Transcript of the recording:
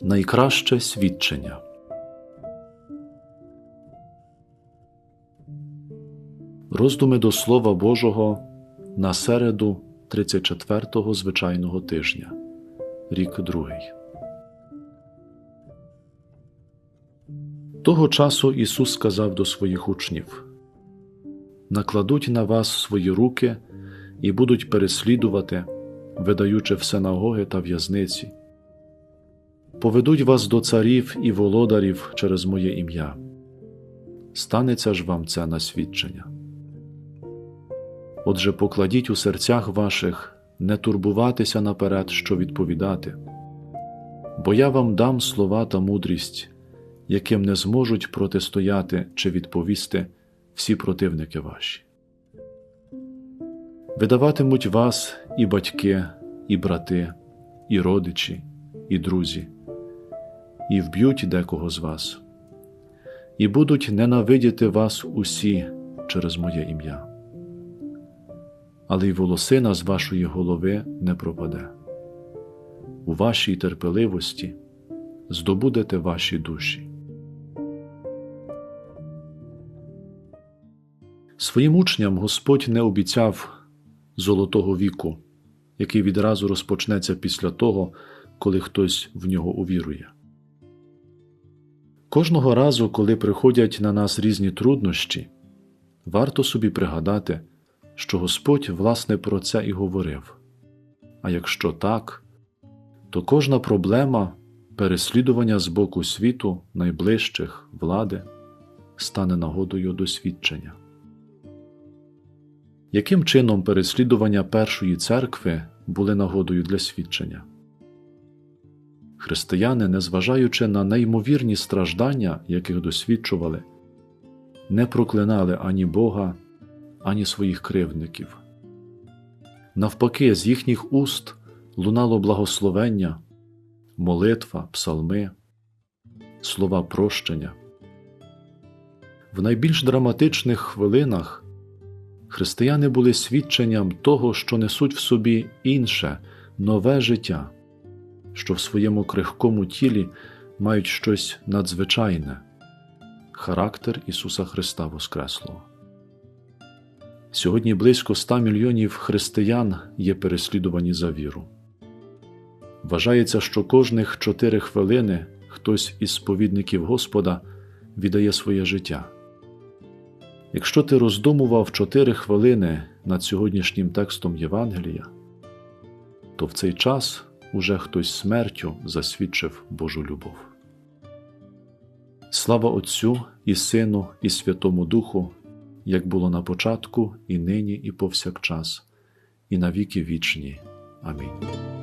Найкраще свідчення. Роздуми до Слова Божого на середу 34-го звичайного тижня, рік другий. Того часу Ісус сказав до своїх учнів: Накладуть на вас свої руки і будуть переслідувати, видаючи в синагоги та в'язниці. Поведуть вас до царів і володарів через моє ім'я. Станеться ж вам це на свідчення. Отже, покладіть у серцях ваших не турбуватися наперед, що відповідати, бо я вам дам слова та мудрість, яким не зможуть протистояти чи відповісти всі противники ваші. Видаватимуть вас і батьки, і брати, і родичі, і друзі, і вб'ють декого з вас, і будуть ненавидіти вас усі через моє ім'я але й волосина з вашої голови не пропаде. У вашій терпеливості здобудете ваші душі. Своїм учням Господь не обіцяв золотого віку, який відразу розпочнеться після того, коли хтось в нього увірує. Кожного разу, коли приходять на нас різні труднощі, варто собі пригадати що Господь власне про це і говорив. А якщо так, то кожна проблема переслідування з боку світу, найближчих влади стане нагодою до свідчення. Яким чином переслідування Першої церкви були нагодою для свідчення? Християни, незважаючи на неймовірні страждання, яких досвідчували, не проклинали ані Бога, ані своїх кривдників. Навпаки, з їхніх уст лунало благословення, молитва, псалми, слова прощення. В найбільш драматичних хвилинах християни були свідченням того, що несуть в собі інше, нове життя, що в своєму крихкому тілі мають щось надзвичайне характер Ісуса Христа Воскреслого. Сьогодні близько 100 мільйонів християн є переслідувані за віру. Вважається, що кожних чотири хвилини хтось із сповідників Господа віддає своє життя. Якщо ти роздумував чотири хвилини над сьогоднішнім текстом Євангелія, то в цей час уже хтось смертю засвідчив Божу любов. Слава Отцю і Сину, і Святому Духу як було на початку, і нині, і повсякчас, і на віки вічні. Амінь.